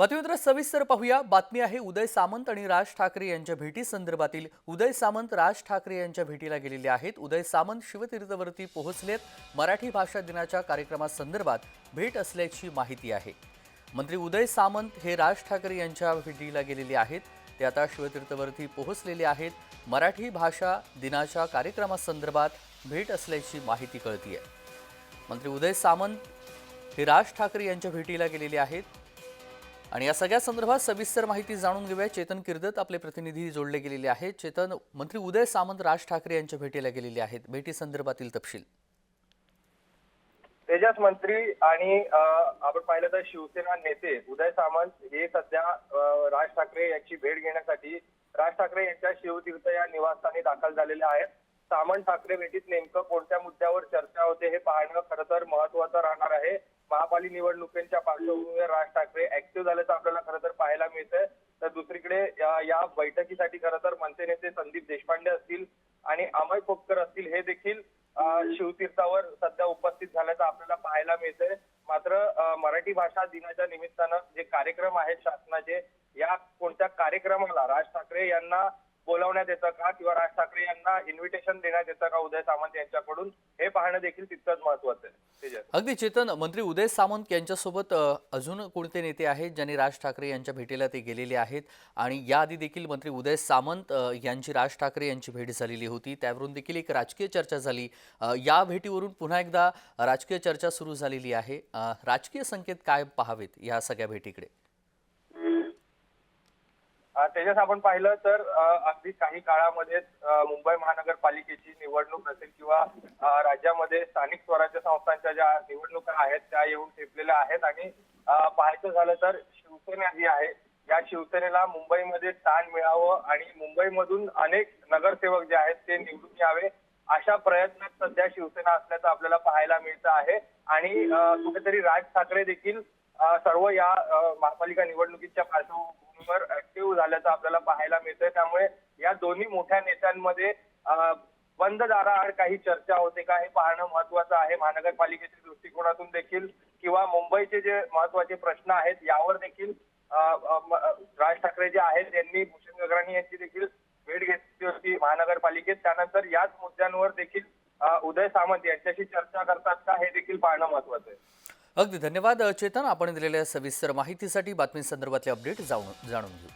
बातमीपत्र सविस्तर पाहूया. बातमी आहे उदय सामंत आणि राज ठाकरे यांच्या भेटी संदर्भातील. उदय सामंत राज ठाकरे यांच्या भेटीला गेलेले आहेत. उदय सामंत शिवतीर्थवरती पोहोचलेत. मराठी भाषा दिनाच्या कार्यक्रमासंदर्भात भेट असल्याची माहिती आहे. मंत्री उदय सामंत हे राज ठाकरे यांच्या भेटीला गेलेले आहेत. ते आता शिवतीर्थवरती पोहोचलेले आहेत. मराठी भाषा दिनाच्या कार्यक्रमासंदर्भात भेट असल्याची माहिती कळतीये. मंत्री उदय सामंत हे राज ठाकरे यांच्या भेटीला गेलेले आहेत. आणि या सगळ्या संदर्भात सविस्तर माहिती जाणून घेऊया. चेतन किर्दत आपले प्रतिनिधी जोडले गेलेले आहेत. चेतन मंत्री उदय सामंत राज ठाकरे यांच्या भेटीला गेलेले आहेत. भेटी संदर्भातील तपशील. तेजस मंत्री आणि आपण पाहिलं तर शिवसेना नेते उदय सामंत हे सध्या राज ठाकरे यांची भेट घेण्यासाठी राज ठाकरे यांच्या शिवतीर्थ या निवासस्थानी दाखल झालेले आहेत. सामंत ठाकरे भेटीत नेमकं कोणत्या मुद्द्यावर चर्चा होते हे पाहणं खरं तर महत्वाचं राहणार आहे. महापाली निवडणुकीच्या पार्श्वभूमीवर राज ठाकरे ऍक्टिव्ह झाल्याचं आपल्याला खरं तर पाहायला मिळतंय. तर दुसरीकडे या- बैठकीसाठी खरं तर मनसे नेते संदीप देशपांडे असतील आणि अमय खोपकर असतील हे देखील शिवतीर्थावर सध्या उपस्थित झाल्याचं आपल्याला पाहायला मिळतंय. मात्र मराठी भाषा दिनाच्या निमित्तानं जे कार्यक्रम आहेत शासनाचे या कोणत्या कार्यक्रमाला राज ठाकरे यांना बोलावण्यात येतं का? किंवा राज ठाकरे यांना इन्व्हिटेशन देण्यात येतं का उदय सामंत यांच्याकडून? हे पाहणं देखील तितकंच महत्वाचं आहे. अगदी चेतन मंत्री उदय सामंत यांच्यासोबत अजून कोणते नेते आहेत ज्यांनी राज ठाकरे यांच्या भेटीला ते गेलेले आहेत? आणि याआधी देखील मंत्री उदय सामंत यांची राज ठाकरे यांची भेट झालेली होती. त्यावरून देखील एक राजकीय चर्चा झाली. या भेटीवरून पुन्हा एकदा राजकीय चर्चा सुरू झालेली आहे. राजकीय संकेत काय पाहावेत या सगळ्या भेटीकडे? त्याच्यात आपण पाहिलं तर अगदी काही काळामध्ये मुंबई महानगरपालिकेची निवडणूक असेल किंवा राज्यामध्ये स्थानिक स्वराज्य संस्थांच्या ज्या निवडणुका आहेत त्या येऊन ठेपलेल्या आहेत आणि पाहायचं झालं तर शिवसेना जी आहे. या शिवसेनेला मुंबईमध्ये स्थान मिळावं आणि मुंबईमधून अनेक नगरसेवक जे आहेत ते निवडून यावे अशा प्रयत्नात सध्या शिवसेना असल्याचं आपल्याला पाहायला मिळतं आहे. आणि कुठेतरी राज ठाकरे देखील सर्व या महापालिका निवडणुकीच्या पार्श्वभूमीवर ऍक्टिव्ह झाल्याचं आपल्याला पाहायला मिळतंय. त्यामुळे या दोन्ही मोठ्या नेत्यांमध्ये बंद दाराआड काही चर्चा होते का? हे पाहणं महत्वाचं आहे. महानगरपालिकेच्या दृष्टिकोनातून देखील किंवा मुंबईचे जे महत्त्वाचे प्रश्न आहेत यावर देखील राज ठाकरे जे आहेत यांनी भूषण गगराणी यांची देखील भेट घेतली होती महानगरपालिकेत. त्यानंतर याच मुद्द्यांवर देखील उदय सामंत यांच्याशी चर्चा करतात का? हे देखील पाहणं महत्वाचं आहे. अगदी धन्यवाद चेतन. आपण दिलेल्या सविस्तर माहितीसाठी बातमी संदर्भातले अपडेट जाऊन जाणून घेऊ.